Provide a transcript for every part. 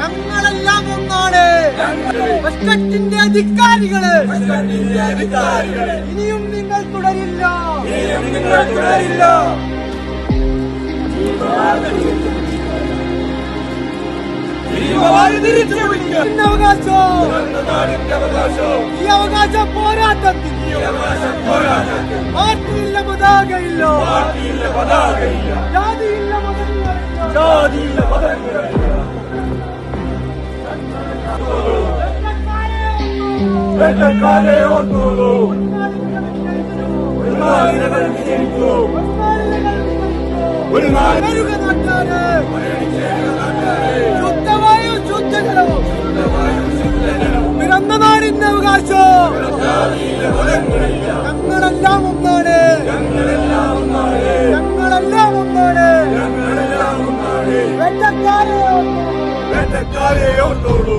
ഞങ്ങളെല്ലാം ഒന്നാണ്. ബസ്കറ്റിന്റെ അധികാരികൾ. ഇനിയും നിങ്ങൾ തുടരില്ല. ഇനിയും നിങ്ങൾ തുടരില്ല ഈ അവകാശ പോരാട്ടത്തിൽ. മാറ്റിയില്ല പതാകയില്ല. പതാകയില്ല. വെട്ടക്കാരെ ഓർത്തുള്ളൂ ഒരു നാടിനെ പരിചരിച്ചു ഒരു ശുദ്ധമായ ശുദ്ധജലവും പിറന്ന നാടിന്റെ അവകാശം ഞങ്ങളെല്ലാം ഒന്നാണ് ഞങ്ങളെല്ലാം ഒന്നാണ് വെട്ടക്കാരെ ഓർത്തോളൂ വെട്ടക്കാരെ ഓർത്തോളൂ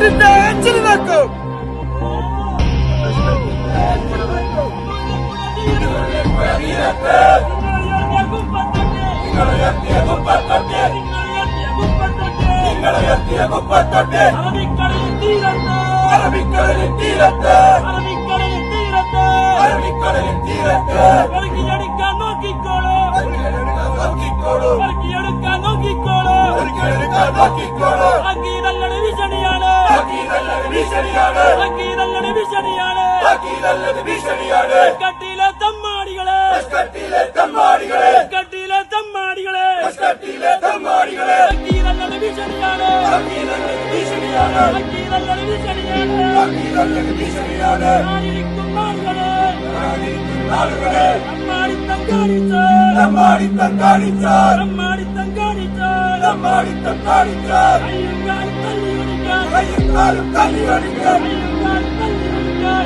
നാട്ടിന്റെ ഏച്ചിലാക്കും അറബിക്കടലിൻ തീരത്ത്. അറബിക്കടലിൻ തീരത്ത്. അറബിക്കടലിൻ തീരത്ത്. ഇറങ്ങിയടിക്കാൻ നോക്കിക്കോളൂ നോക്കിക്കോളൂ ഇറങ്ങിയെടുക്കാൻ നോക്കിക്കോളൂ ഇറങ്ങിയെടുക്കാൻ നോക്കിക്കോളൂ ആക്കി നല്ലൊരു വിഷണിയ ஹக்கீதல்லது பீஷணியாடு ஹக்கீதல்லது பீஷணியாடு ஹக்கீதல்லது பீஷணியாடு கட்டில தம்மாடிகளே. கட்டில தம்மாடிகளே. கட்டில தம்மாடிகளே. கட்டில தம்மாடிகளே. ஹக்கீதல்லது பீஷணியாடு ஹக்கீதல்லது பீஷணியாடு ஹக்கீதல்லது பீஷணியாடு ஹக்கீதல்லது பீஷணியாடு நாளிருக்கும் நாள்களே. நாளிருக்கும் நாள்களே. அம்மாடி தங்காடிச்சார் அம்மாடி தங்காடிச்சார் அம்மாடி தங்காடிச்சார் أي قال قلي يا رجال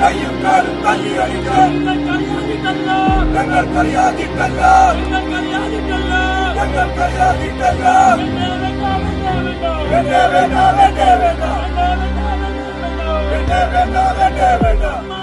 أي قال قلي يا رجال لنا القريات الدلال لنا القريات الدلال لنا بنا بنا بنا بنا بنا بنا بنا